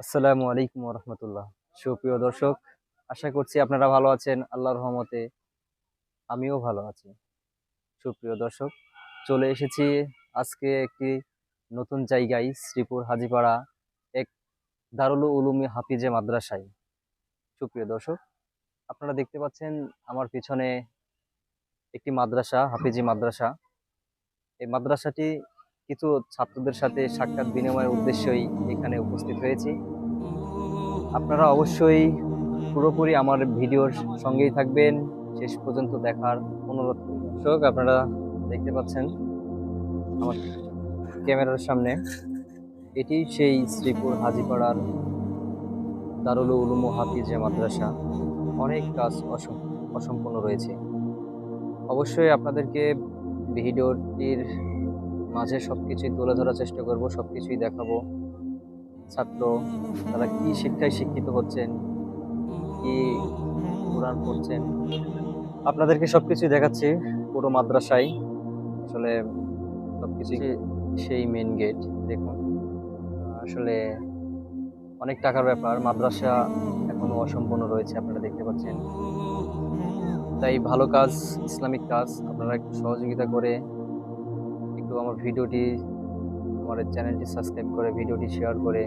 আসসালামু আলাইকুম রহমতুল্লাহ সুপ্রিয় দর্শক, আশা করছি আপনারা ভালো আছেন, আল্লাহর রহমতে আমিও ভালো আছি। সুপ্রিয় দর্শক, চলে এসেছি আজকে একটি নতুন জায়গায়, শ্রীপুর হাজিপাড়া, এক দারুল উলুমি হাফিজে মাদ্রাসায়। সুপ্রিয় দর্শক, আপনারা দেখতে পাচ্ছেন আমার পিছনে একটি মাদ্রাসা, হাফিজি মাদ্রাসা। এই মাদ্রাসাটি কিছু ছাত্রদের সাথে সাক্ষাৎ বিনিময়ের উদ্দেশ্যই এখানে উপস্থিত হয়েছি। আপনারা অবশ্যই পুরোপুরি আমার ভিডিওর সঙ্গেই থাকবেন। শেষ পর্যন্ত দেখার অনুরোধ। দর্শক, আপনারা দেখতে পাচ্ছেন আমার ক্যামেরার সামনে। এটি সেই শ্রীপুর হাজিপাড়ার দারুল উলুম হাফিজে মাদ্রাসা। অনেক কাজ অসম, অসম্পূর্ণ রয়েছে। অবশ্যই আপনাদেরকে ভিডিওটির মাঝে সবকিছুই তুলে ধরার চেষ্টা করব সবকিছুই দেখাবো। ছাত্র তারা কি শিক্ষায় শিক্ষিত হচ্ছেন কি কোরআন পড়ছেন? আপনাদেরকে সব কিছুই দেখাচ্ছি পুরো মাদ্রাসায়। আসলে সব কিছুই সেই মেন গেট দেখুন। আসলে অনেক টাকার ব্যাপার মাদ্রাসা এখনও অসম্পূর্ণ রয়েছে আপনারা দেখতে পাচ্ছেন। তাই ভালো কাজ ইসলামিক কাজ আপনারা একটু সহযোগিতা করে আমার ভিডিওটি, আমার চ্যানেলটি সাবস্ক্রাইব করে ভিডিওটি শেয়ার করে।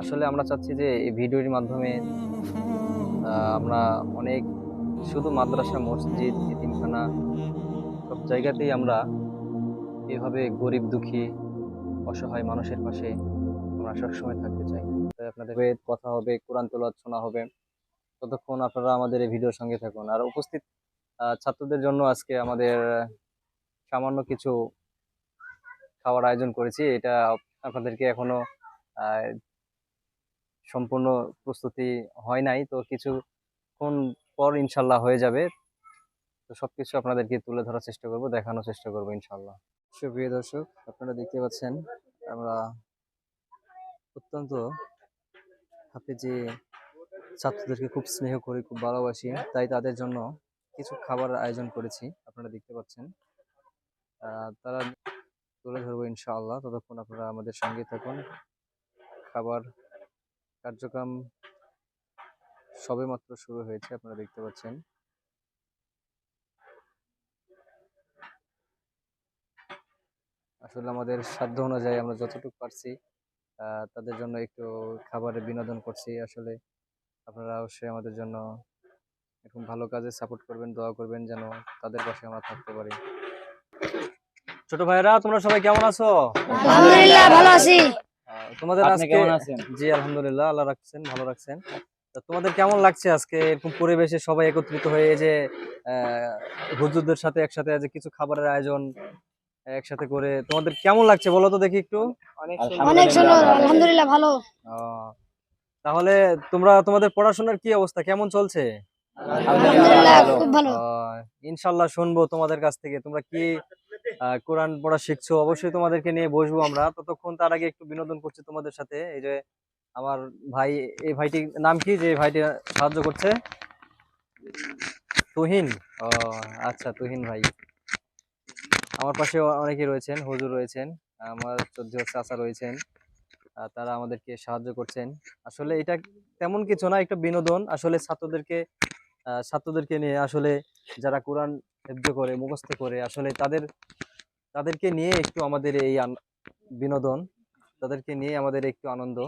আসলে আমরা চাচ্ছি যে এই ভিডিওটির মাধ্যমে আমরা অনেক, শুধু মাদ্রাসা, মসজিদ ইতিমখানা সব জায়গাতেই আমরা এভাবে গরিব দুঃখী, অসহায় মানুষের পাশে আমরা সবসময় থাকতে চাই। তাই আপনাদের কথা হবে, কোরআন তেলাওয়াত শোনা হবে। ততক্ষণ আপনারা আমাদের এই ভিডিওর সঙ্গে থাকুন। আর উপস্থিত ছাত্রদের জন্য আজকে আমাদের সামান্য কিছু খাওয়ার আয়োজন করেছি, এটা আপনাদেরকে এখনও সম্পূর্ণ প্রস্তুতি হয় নাই। তো কিছুক্ষণ পর ইনশাল্লাহ হয়ে যাবে। তো সবকিছু আপনাদেরকে তুলে ধরার চেষ্টা করব, দেখানোর চেষ্টা করব ইনশাল্লাহ। সুপ্রিয় দর্শক, আপনারা দেখতে পাচ্ছেন, আমরা অত্যন্ত হাফিজি ছাত্রদেরকে খুব স্নেহ করি, খুব ভালোবাসি, তাই তাদের জন্য কিছু খাবার আয়োজন করেছি, আপনারা দেখতে পাচ্ছেন। তারা তুলে ধরবো ইনশাআল্লাহ। ততক্ষণ আপনারা আমাদের সঙ্গে থাকুন। খাবার কার্যক্রম সবেমাত্র শুরু হয়েছে, আপনারা দেখতে পাচ্ছেন। আসলে আমাদের সাধ্য অনুযায়ী আমরা যতটুকু পারছি তাদের জন্য একটু খাবারের বিনোদন করছি। আসলে আপনারা অবশ্যই আমাদের জন্য এরকম ভালো কাজে সাপোর্ট করবেন, দোয়া করবেন যেন তাদের পাশে আমরা থাকতে পারি। ছোট ভাইরা তোমরা সবাই কেমন আছো? আলহামদুলিল্লাহ ভালো আছি। তোমাদের আজকে কেমন আছেন? জি আলহামদুলিল্লাহ আল্লাহ রাখছেন ভালো রাখছেন। তোমাদের কেমন লাগছে আজকে? এরকম পরিবেশে সবাই একত্রিত হয়ে যে আহ, হুজুরদের সাথে একসাথে আজ কিছু খাবারের আয়োজন একসাথে করে তোমাদের কেমন লাগছে? বলো তো দেখি একটু। অনেক সুন্দর। ভালো। আলহামদুলিল্লাহ ভালো। তাহলে তোমরা তোমাদের পড়াশোনার কি অবস্থা? কেমন চলছে? আলহামদুলিল্লাহ ভালো। খুব ভালো। আহ, ইনশাল্লাহ শুনব তোমাদের কাছ থেকে। তোমরা কি কোরআন পড়া শিখছো, অবশ্যই তোমাদেরকে নিয়ে বসবো আমরা। ততক্ষণ তার আগে একটু বিনোদন করছি তোমাদের সাথে। এই যে আমার ভাই, এই ভাইটি, নাম কি? যে ভাইটি সাহায্য করছে? তুহিন? ও আচ্ছা তুহিন ভাই। আমার পাশে অনেকে রয়েছেন, হুজুর রয়েছেন, আমার চোদ্দ চাচা রয়েছেন তারা আমাদেরকে সাহায্য করছেন। আসলে এটা তেমন কিছু না, একটা বিনোদন। আসলে ছাত্রদেরকে ছাত্রদেরকে নিয়ে আসলে যারা কোরআন হেফজ করে, মুখস্থ করে, আসলে তাদের, তাদেরকে নিয়ে একটু আমাদের এই বিনোদন, তাদেরকে নিয়ে আমাদের একটু আনন্দ।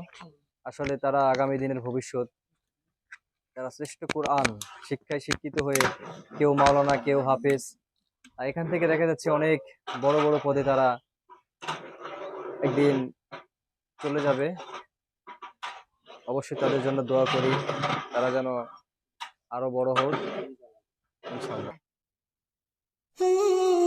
আসলে তারা আগামী দিনের ভবিষ্যৎ, তারা শ্রেষ্ঠ কোরআন শিক্ষায় শিক্ষিত হয়ে কেউ মাওলানা, কেউ হাফেজ, আর এখান থেকে দেখা যাচ্ছে অনেক বড় বড় পদে তারা একদিন চলে যাবে। অবশ্যই তাদের জন্য দোয়া করি, তারা যেন আরও বড় হোক। ইনশাল্লাহ মাদ্রাসা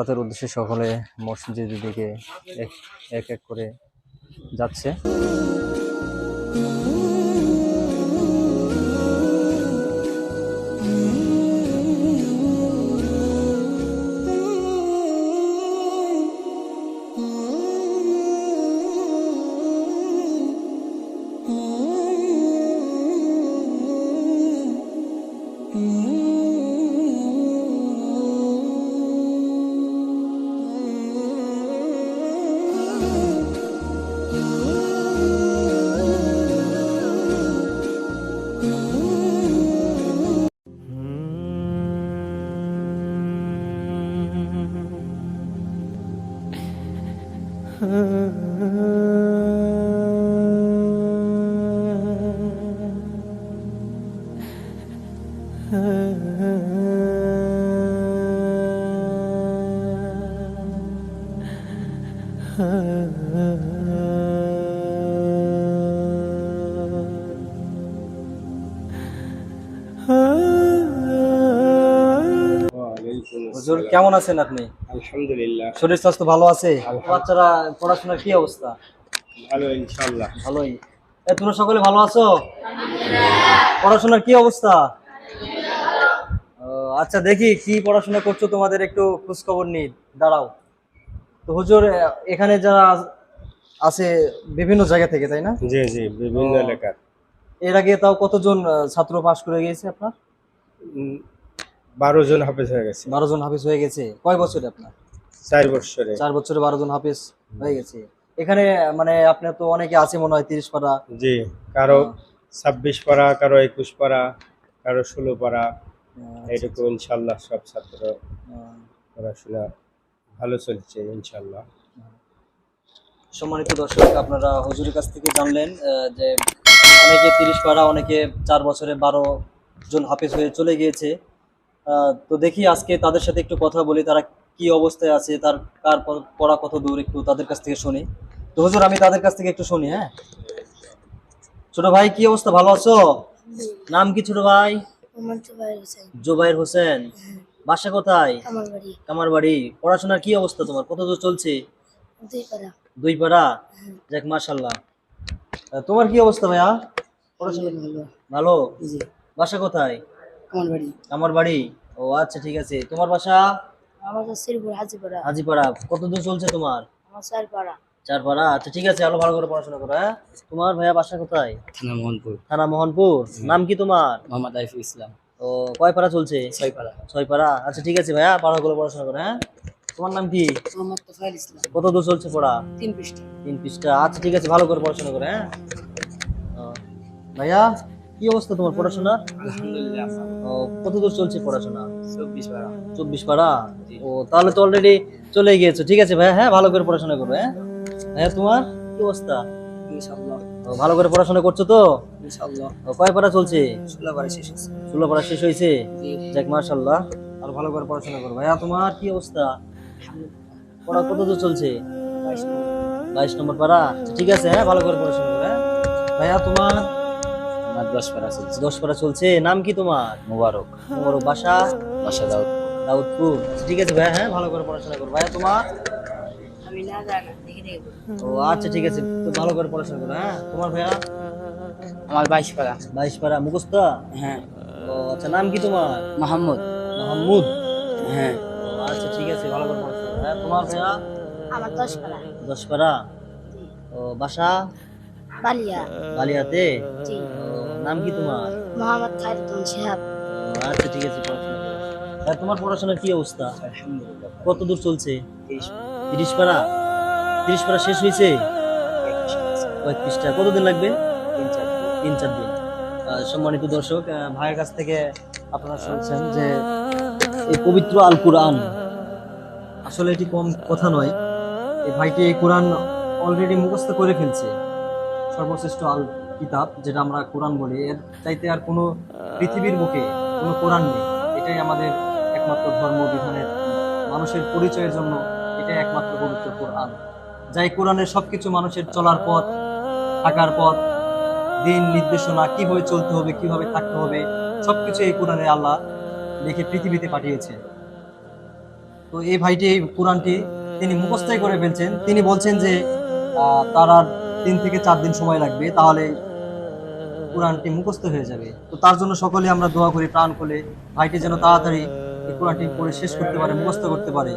সালাতের উদ্দেশ্যে সকলে মসজিদের দিকে এক এক এক করে যাচ্ছে। হুজুর কেমন আছেন আপনি? আলহামদুলিল্লাহ। শরীর স্বাস্থ্য ভালো আছে? বাচ্চারা পড়াশোনার কি অবস্থা? ভালো ইনশাল্লাহ ভালোই। এ, তোমরা সকলে ভালো আছো? পড়াশোনার কি অবস্থা? আচ্ছা দেখি কি পড়াশোনা করছ তোমাদের একটু খোঁজ খবর নিই। দাঁড়াও। তো হুজুর এখানে যারা আছে বিভিন্ন জায়গা থেকে তাই না? জি জি বিভিন্ন। এলাকার। এর আগে তাও কতজন ছাত্র পাশ করে গিয়েছে আপনার? বারো জন হাফেজ হয়ে গেছে। বারো জন হাফিজ হয়ে গেছে। কয় বছরে আপনার? চার বছরে। চার বছরে বারো জন হাফিজ হয়ে গেছে। এখানে মানে আপনার তো অনেকে আছে মনে হয় তিরিশ পারা জি কারও ছাব্বিশ পারা কারও একুশ পারা কারও ষোলো পারা এইটুকু ইনশাল্লাহ সব ছাত্র পড়াশোনা ভালো চলছে ইনশাল্লাহ। সম্মানিত দর্শক আপনারা হুজুরের কাছ থেকে জানলেন যে অনেকে তিরিশ পারা অনেকে চার বছরে বারো জন হাফেজ হয়ে চলে গিয়েছে। তো দেখি আজকে তাদের সাথে একটু কথা বলি তারা কি অবস্থায় আছে তার কার পড়া কত দূর একটু তাদের কাছ থেকে শুনি। তো হুজুর আমি তাদের কাছ থেকে একটু শুনি হ্যাঁ? ছোট ভাই কি অবস্থা? ভালো আছো? নাম কি ছোট ভাই? জুবাইর হোসেন। জুবাইর হোসেন। বাসা কোথায়? আমার বাড়ি। কামার বাড়ি। পড়াশোনার কি অবস্থা তোমার? কত দূর চলছে? দুই পাড়া। দুই যাক মাশাল্লাহ তোমার কি অবস্থা ভাইয়া? পড়াশোনা ভালো। বাসা কোথায়? আমার বাড়ি। আমার বাড়ি? ও আচ্ছা ঠিক আছে। তোমার বাসা? আমার শ্রীপুর হাজিপাড়া। হাজিপাড়া। কত দূর চলছে তোমার? আমার চার পাড়া চার পাড়া আচ্ছা ঠিক আছে আরও ভালো করে পড়াশোনা করো হ্যাঁ? তোমার ভাইয়া বাসা কোথায়? থানা মোহনপুর। থানা মোহনপুর। নাম কি তোমার? মোহাম্মদ আরিফুল ইসলাম। ও কয় পাড়া চলছে? ছয়পাড়া ছয় পাড়া? আচ্ছা ঠিক আছে ভাইয়া পাড়া করে পড়াশোনা করো হ্যাঁ? তোমার নাম কি? মোহাম্মদ তোফাইল ইসলাম। কত দূর চলছে পড়া? তিন পৃষ্ঠা। তিন পৃষ্ঠা। আচ্ছা ঠিক আছে ভালো করে পড়াশোনা করো হ্যাঁ? ও, ভাইয়া কি অবস্থা তোমার পড়াশোনা? আলহামদুলিল্লাহ ও, কত দূর চলছে পড়াশোনা? চব্বিশ পাড়া। চব্বিশ পাড়া? ও তাহলে তো অলরেডি চলে গিয়েছো। ঠিক আছে ভাইয়া হ্যাঁ ভালো করে পড়াশোনা করবে হ্যাঁ? ভাইয়া তোমার কি অবস্থা? ভালো করে পড়াশোনা করছ তো? কয় পাড়া চলছে? ষোলো পাড়া শেষ হয়েছে। ষোলো পাড়া শেষ হয়েছে? জি। যাক মার্শাল্লাহ আর ভালো করে পড়াশোনা করো। ভাইয়া তোমার কি অবস্থা? পড়া কত দূর চলছে? বাইশ নম্বর। পাড়া? আচ্ছা, ঠিক আছে হ্যাঁ ভালো করে পড়াশোনা করো হ্যাঁ। ভাইয়া তোমার? আমার দশ পাড়া চলছে। দশ পাড়া চলছে। নাম কি তোমার? মোবারক। তোমার বাসা? বাসা দাও দাউদপুর। আচ্ছা, ঠিক আছে ভাইয়া হ্যাঁ ভালো করে পড়াশোনা করো। ভাইয়া তোমার আমি না জানি দেখে দেখে ও আচ্ছা ঠিক আছে তো ভালো করে পড়াশোনা করো হ্যাঁ? তোমার ভাইয়া? আমার বাইশ পাড়া। বাইশ পাড়া মুখস্থ? হ্যাঁ। ও আচ্ছা নাম কি তোমার? মাহমুদ। মাহমুদ? হ্যাঁ। আচ্ছা ঠিক আছে ভালো করে পড়াশোনা হ্যাঁ? তোমার ভাইয়া? আমার দশ পাড়া। দশ পাড়া? ও বাসা? বালিয়া। বালিয়াতে? নাম কি তোমার? মোহাম্মদ খায়রুদ্দিন শিহাব। আচ্ছা ঠিক আছে পড়াশোনা তোমার পড়াশোনার কি অবস্থা? আলহামদুলিল্লাহ কত দূর চলছে? তিরিশ পাড়া? তিরিশ পাড়া শেষ হয়েছে? পৃষ্ঠা কতদিন লাগবে? তিন চার দিন। সম্মানিত দর্শক ভাইয়ের কাছ থেকে আপনারা শুনছেন যে এই পবিত্র আল কুরআন, আসলে এটি কম কথা নয়। এই ভাইটি এই কোরআন অলরেডি মুখস্থ করে ফেলছে। সর্বশ্রেষ্ঠ আল কিতাব, যেটা আমরা কোরআন বলি। এর চাইতে আর কোনো পৃথিবীর বুকে কোনো কোরআন নেই। এটাই আমাদের একমাত্র ধর্ম, বিধানের মানুষের পরিচয়ের জন্য এটাই একমাত্র পবিত্র কোরআন। যাই কোরআনের সবকিছু মানুষের চলার পথ, থাকার পথ, দিন নির্দেশনা কীভাবে চলতে হবে, কীভাবে থাকতে হবে, সবকিছু এই কোরআনে আল্লাহ লিখে পৃথিবীতে পাঠিয়েছে। তো এই ভাইটি, এই কোরআনটি তিনি মুখস্থই করে ফেলছেন। তিনি বলছেন যে তার আর তিন থেকে চার দিন সময় লাগবে, তাহলে কোরআনটি মুখস্থ হয়ে যাবে। তো তার জন্য সকলে আমরা দোয়া করি প্রাণ খুলে ভাইটি যেন তাড়াতাড়ি এই কোরআনটি পড়ে শেষ করতে পারে, মুখস্থ করতে পারে।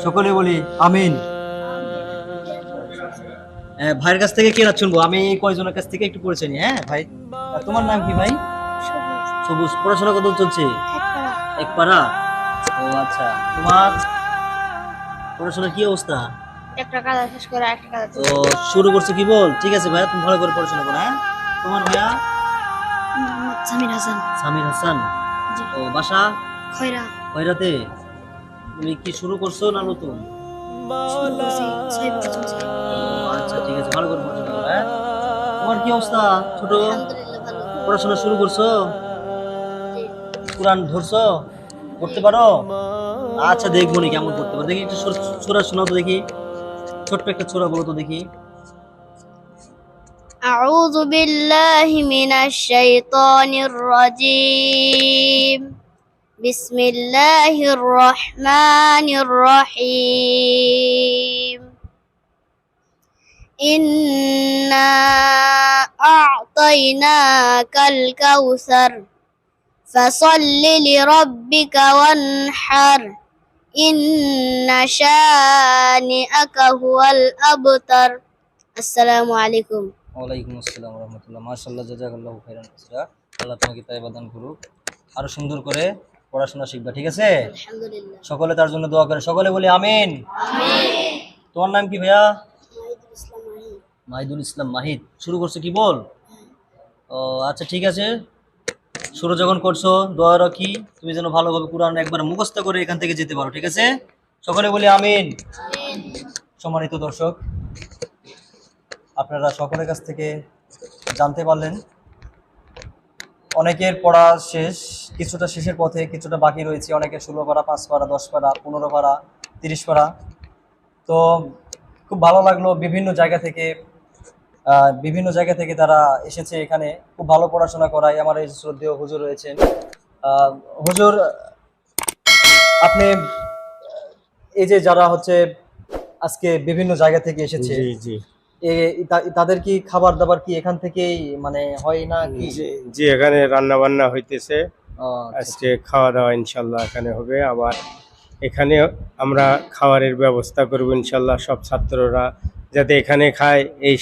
সকলে বলি আমিন। হ্যাঁ, ভাইয়ের কাছ থেকে কেনা শুনব। আমি এই কয়জনের কাছ থেকে একটু পড়েছি নি, হ্যাঁ ভাই? তোমার নাম কি ভাই? সবুজ। পড়াশোনা কত চলছে? এক পারা ও আচ্ছা। তোমার পড়াশোনার কি অবস্থা? একটা কাজ শেষ করে একটা কাজ তো শুরু করছ কি বল? ঠিক আছে ভাইয়া তুমি ভালো করে পড়াশোনা করো হ্যাঁ? তোমার ভাইয়া? সামির হাসান। সামির হাসান। ও বাসা? খয়রা। কয়রাতে তুমি কি শুরু করছো না নতুন শুরু করছি ছয় বছর চলছে ও, আচ্ছা ঠিক আছে ভালো করে পড়াশোনা করো হ্যাঁ তোমার কি অবস্থা ছোট আলহামদুলিল্লাহ ভালো পড়াশোনা শুরু করছো জি। কোরআন ধরছো পড়তে পারো আচ্ছা দেখবো নি কেমন পড়তে পারো দেখি একটু ছোড়া শোনাও তো দেখি ছোট্ট একটা ছোড়া বলো তো দেখি أعوذ بالله من الشيطان الرجيم بسم الله الرحمن الرحيم إنا أعطيناك الكوثر فصل لربك وانحر إن شانئك هو الأبتر السلام عليكم ওয়ালাইকুম আসসালাম রহমতুল্লাহ মাশাল্লাহ জাজাকাল্লাহু খাইরান কাসীরা আল্লাহ তোমাকে তাই বাদান করুক আরো সুন্দর করে পড়াশোনা শিখবা ঠিক আছে? সকলে তার জন্য দোয়া করে সকলে বলি আমিন। তোমার নাম কি ভাইয়া? মাহিদুল ইসলাম মাহিদ। শুরু করছ কি বল? ও আচ্ছা ঠিক আছে। শুরু যখন করছ দোয়ার কি তুমি যেন ভালোভাবে কোরআন একবার মুখস্থ করে এখান থেকে যেতে পারো ঠিক আছে? সকলে বলি আমিন। সম্মানিত দর্শক আপনারা সকলের কাছ থেকে জানতে পারলেন অনেকের পড়া শেষ কিছুটা শেষের পথে কিছুটা বাকি রয়েছে। অনেকে ষোলো পারা পাঁচ পারা দশ পারা পনেরো পারা তিরিশ পারা। তো খুব ভালো লাগল বিভিন্ন জায়গা থেকে বিভিন্ন জায়গা থেকে তারা এসেছে এখানে। খুব ভালো পড়াশোনা করায়। আমার এই শ্রদ্ধেয় হুজুর রয়েছেন। হুজুর আপনি এই যে যারা হচ্ছে আজকে বিভিন্ন জায়গা থেকে এসেছে তাদের কি খাবার দাবার কি এখান থেকেই মানে হয় না কি? জি এখানে রান্না বান্না হইতেছে। আজকে খাওয়া দাওয়া ইনশাল্লাহ এখানে হবে। আবার এখানে আমরা খাবারের ব্যবস্থা করব ইনশাল্লাহ সব ছাত্ররা যাতে এখানে খায়। এই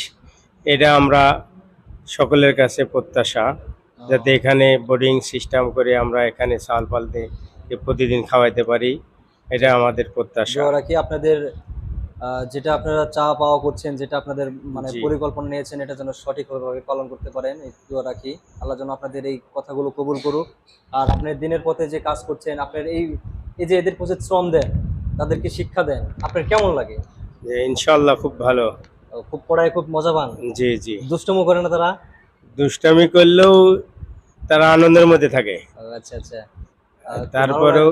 এটা আমরা সকলের কাছে প্রত্যাশা। যাতে এখানে বোর্ডিং সিস্টেম করে আমরা এখানে চাল পাল দিয়ে প্রতিদিন খাওয়াইতে পারি। এটা আমাদের প্রত্যাশা। জোয়ার রাখি আপনাদের যেটা আপনারা চা পাওয়া করছেন যেটা আপনাদের মানে পরিকল্পনা নিয়েছেন এটা যেন সঠিকভাবে পালন করতে পারেন দোয়া রাখি। আল্লাহ যেন আপনাদের এই কথাগুলো কবুল করুক। আর আপনার দিনের পথে যে কাজ করছেন আপনার এই এই যে এদের প্রতি শ্রম দেন তাদেরকে শিক্ষা দেন আপনার কেমন লাগে? যে ইনশাল্লাহ খুব ভালো। খুব পড়ায় খুব মজা পান? জি জি। দুষ্টমো করে না তারা? দুষ্টামি করলেও তারা আনন্দের মধ্যে থাকে। আচ্ছা আচ্ছা। তারপরেও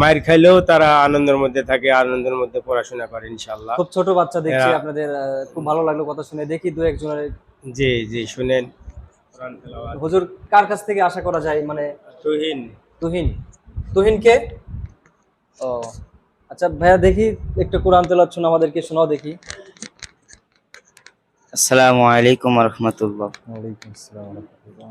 মায়ের খাইলেও তারা আনন্দের মধ্যে থাকে আনন্দের মধ্যে পড়াশোনা করে ইনশাল্লাহ খুব ছোট বাচ্চা দেখছি আপনাদের খুব ভালো লাগল কথা শুনে। দেখি দু একজনের। জি জি শুনেন। হুজুর কার কাছ থেকে আশা করা যায়? মানে তুহিন। তুহিন। তুহিন কে? ও আচ্ছা ভাইয়া দেখি একটু কোরআন তেলাওয়াত শোনা আমাদেরকে শোনাও দেখি। আসসালামু আলাইকুম রহমতুল্লাহ। ওয়ালাইকুম আসসালাম রাহমাতুল্লাহ।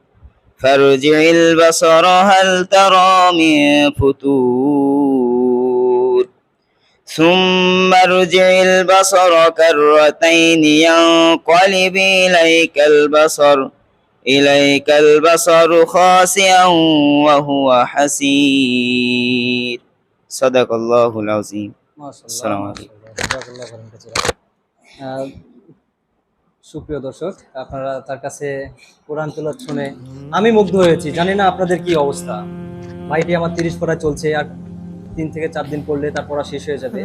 فارجع البصر هل ترى من فتور ثم ارجع البصر كرتين ينقلب إليك البصر إليك البصر خاسئا وهو حسير. صدق الله العظيم. السلام عليكم. সুপ্রিয় দর্শক, আপনারা তার কাছে কোরআন তেলাওয়াত শুনে আমি মুগ্ধ হয়েছি। জানি না আপনাদের কি অবস্থা। ভাইটি আমার তিরিশ পড়া চলছে আর তিন থেকে চার দিন পড়লে তার পড়া শেষ হয়ে যাবে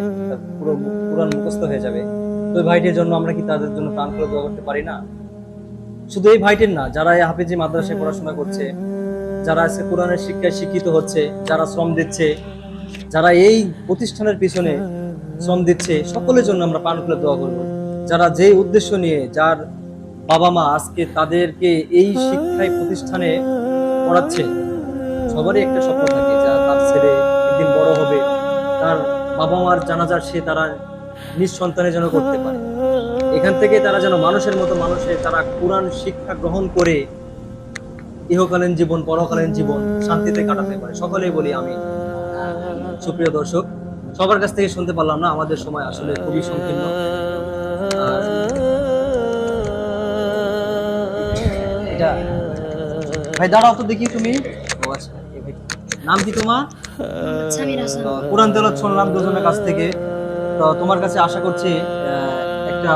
পুরো কোরআন মুখস্থ হয়ে যাবে। তো ভাইটির জন্য আমরা কি তাদের জন্য প্রাণ খুলে দোয়া করতে পারি না? শুধু এই ভাইটির না, যারা হাফিজি মাদ্রাসায় পড়াশোনা করছে, যারা আজকে কোরআনের শিক্ষায় শিক্ষিত হচ্ছে, যারা শ্রম দিচ্ছে, যারা এই প্রতিষ্ঠানের পিছনে শ্রম দিচ্ছে, সকলের জন্য আমরা প্রাণ খুলে দোয়া করব। যারা যে উদ্দেশ্য নিয়ে যার বাবা মা আজকে তাদেরকে এই শিক্ষায় প্রতিষ্ঠানে পড়াচ্ছে, সবারই একটা স্বপ্ন থাকে যা তার ছেলে একদিন বড় হবে, তার বাবা মার জানাজার সে তারা নিজ সন্তানের জন্য করতে পারে। এখান থেকে তারা যেন মানুষের মতো মানুষে তারা কোরআন শিক্ষা গ্রহণ করে ইহকালীন জীবন, পরকালীন জীবন শান্তিতে কাটাতে পারে। সকলেই বলি আমি সুপ্রিয় দর্শক, সবার কাছ থেকে শুনতে পারলাম না, আমাদের সময় আসলে খুবই সংকীর্ণ। ভাই দাঁড়াও তো দেখি তুমি। আচ্ছা, নাম কি তোমার? কোরআন শুনলাম দুজনের কাছ থেকে। তো তোমার কাছে আশা করছি একটা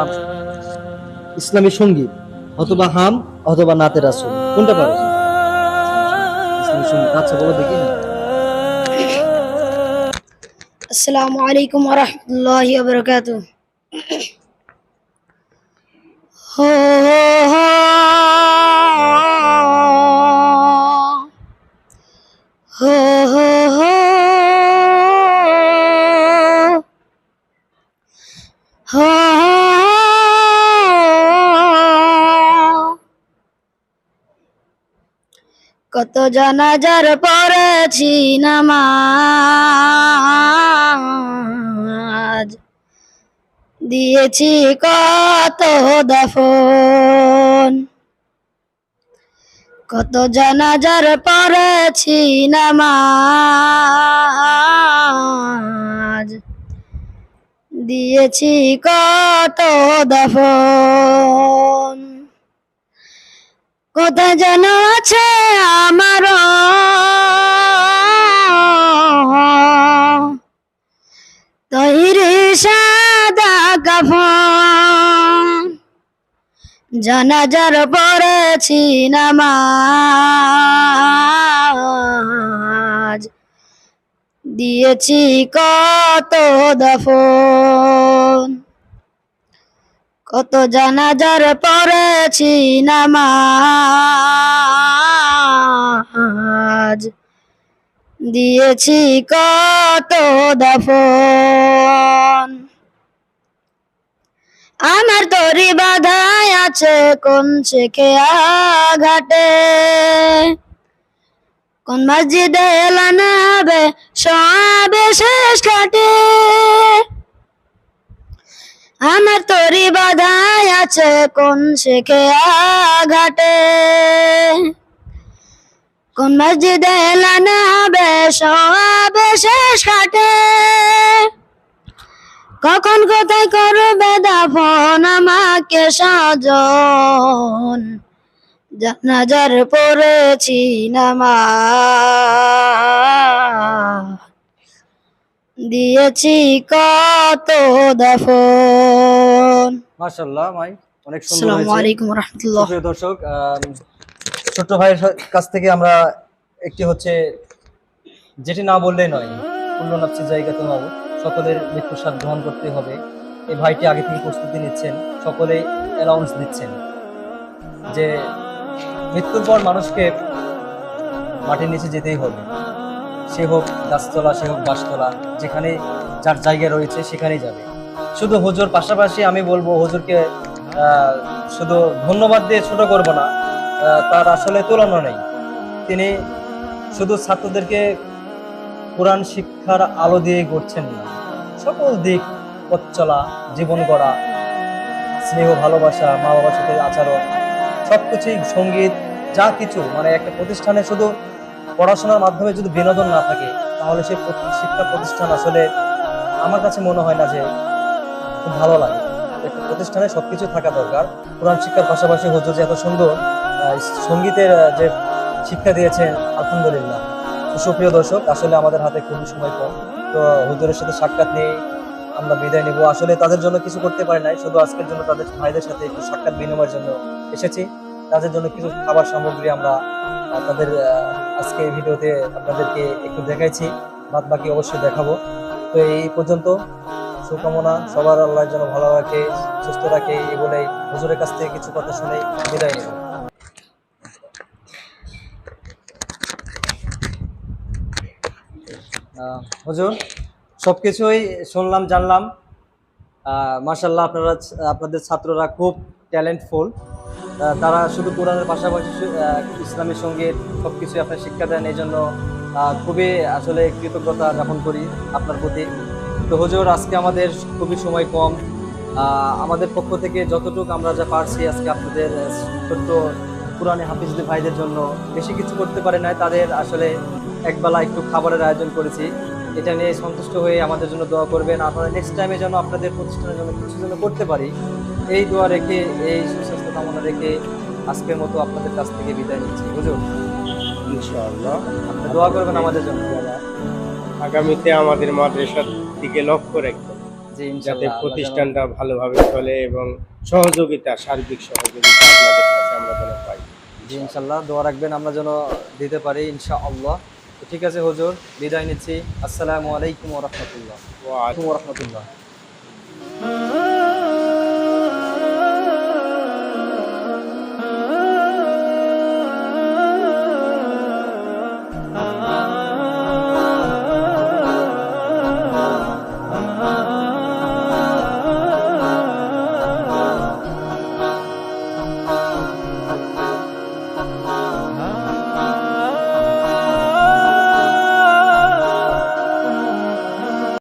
ইসলামী সংগীত অথবা হাম অথবা নাতে রাসুল কোনটা পারো? আচ্ছা বলো দেখি। আসসালামু আলাইকুম ওয়া রাহমাতুল্লাহি ওয়া বারাকাতুহু। জানাজার পড়েছি নামাজ দিয়েছি কত দাফন। কত জানাজার পড়েছি নামাজ দিয়েছি কত দাফন। কোথায় যেন আছে আমার তৈরি সাদা কাফন। জানাজার পড়েছি নামাজ দিয়েছি কত দফন। কত জানাজার পড়েছি নামাজ। দিয়েছি কত দফন। আমার তরি বাধায় আছে কোন শেখে ঘাটে কোন মসজিদে এলানা হবে সবে শেষ ঘাটে। আমার তরি বাধায় আছে, কোন শেখে ঘাটে কোন মসজিদে হবে, সবে শেষ ঘাটে কখন কোথায় করবে দাফন আমাকে সাজন? জানাজার পড়েছি নামাজ। দিয়েছি কত দাফন। মাশাআল্লাহ ভাই অনেক সুন্দর আসসালামু আলাইকুম রহমতুল্লাহ। সুপ্রিয় দর্শক ছোট্ট ভাইয়ের কাছ থেকে আমরা একটি হচ্ছে যেটি না বললেই নয় নাপসি জায়গাতে হব সকলের মৃত্যুর সাথ গ্রহণ করতে হবে। এই ভাইটি আগে থেকে প্রস্তুতি নিচ্ছেন সকলে অ্যালাউন্স দিচ্ছেন। যে মৃত্যুর পর মানুষকে মাটির নিচে যেতেই হবে। সে হোক গাছতলা, সে হোক বাসতলা যেখানে যার জায়গা রয়েছে সেখানেই যাবে। শুধু হুজুর পাশাপাশি আমি বলব, হুজুরকে শুধু ধন্যবাদ দিয়ে ছোট করব না তার আসলে তুলনা নেই। তিনি শুধু ছাত্রদেরকে কোরআন শিক্ষার আলো দিয়ে গড়ছেন না। সকল দিক পথ চলা, জীবন গড়া, স্নেহ, ভালোবাসা মা বাবার সাথে আচরণ, সবকিছুই সংগীত, যা কিছু মানে একটা প্রতিষ্ঠানে শুধু পড়াশোনার মাধ্যমে যদি বিনোদন না থাকে, তাহলে সেই শিক্ষা প্রতিষ্ঠান আসলে আমার কাছে মনে হয় না যে খুব ভালো লাগে। একটা প্রতিষ্ঠানে সবকিছু থাকা দরকার। কোরআন শিক্ষার পাশাপাশি হুজুর যে এত সুন্দর সঙ্গীতের যে শিক্ষা দিয়েছেন, আলহামদুলিল্লাহ। সুপ্রিয় দর্শক, আসলে আমাদের হাতে খুবই সময় কম। তো হুজুরের সাথে সাক্ষাৎ নিয়ে আমরা বিদায় নিব। আসলে তাদের জন্য কিছু করতে পারি নাই, শুধু আজকের জন্য তাদের ভাইদের সাথে একটু সাক্ষাৎ বিনিময়ের জন্য এসেছি। তাদের জন্য কিছু খাবার সামগ্রী আমরা আহ, তাদের আজকে ভিডিওতে আপনাদেরকে একটু দেখাইছি। বাদ বাকি অবশ্যই দেখাবো। তো এই পর্যন্ত শুভকামনা। সবার আল্লাহর জন্য ভালো রাখে সুস্থ রাখে এই বলেই হুজুরের কাছ থেকে কিছু কথা শুনে বিদায় নেব হুজুর সবকিছুই শুনলাম জানলাম। মার্শাল্লাহ আপনারা আপনাদের ছাত্ররা খুব ট্যালেন্টফুল তারা শুধু কোরআনের পাশাপাশি শু- আহ, ইসলামী সংগীত সবকিছু আপনার শিক্ষা দেন এই জন্য খুবই আসলে কৃতজ্ঞতা জ্ঞাপন করি আপনার প্রতি। তো হুজুর আজকে আমাদের খুবই সময় কম। আমাদের পক্ষ থেকে যতটুকু আমরা যা পারছি আজকে আপনাদের ছোট্ট পুরানি হাফিজদের ভাইদের জন্য বেশি কিছু করতে পারে নাই তাদের আসলে একবেলা একটু খাবারের আয়োজন করেছি। এটা নিয়ে সন্তুষ্ট হয়ে আমাদের জন্য দোয়া করবেন। আপনারা নেক্সট টাইমে যেন আপনাদের প্রতিষ্ঠানের জন্য কিছু যেন করতে পারি এই দোয়া রেখে এই সুস্বাস্থ্য কামনা রেখে আজকের মতো আপনাদের কাছ থেকে বিদায় নিচ্ছি বুঝুন ইনশাআল্লাহ। আপনি দোয়া করবেন আমাদের জন্য আগামীতে আমাদের মাদ্রাসার দিকে লক্ষ্য রাখবেন যাতে প্রতিষ্ঠানটা ভালোভাবে চলে এবং সহযোগিতা সার্বিক সহযোগিতা আপনাদের কাছে আমরা যেন পাই। জি ইনশাল্লাহ দোয়া রাখবেন আমরা যেন দিতে পারি ইনশাআল্লাহ। তো ঠিক আছে হুজুর বিদায় নিচ্ছি। আসসালামু আলাইকুম ওয়া রাহমাতুল্লাহ। ওয়া ওয়া রাহমাতুল্লাহ।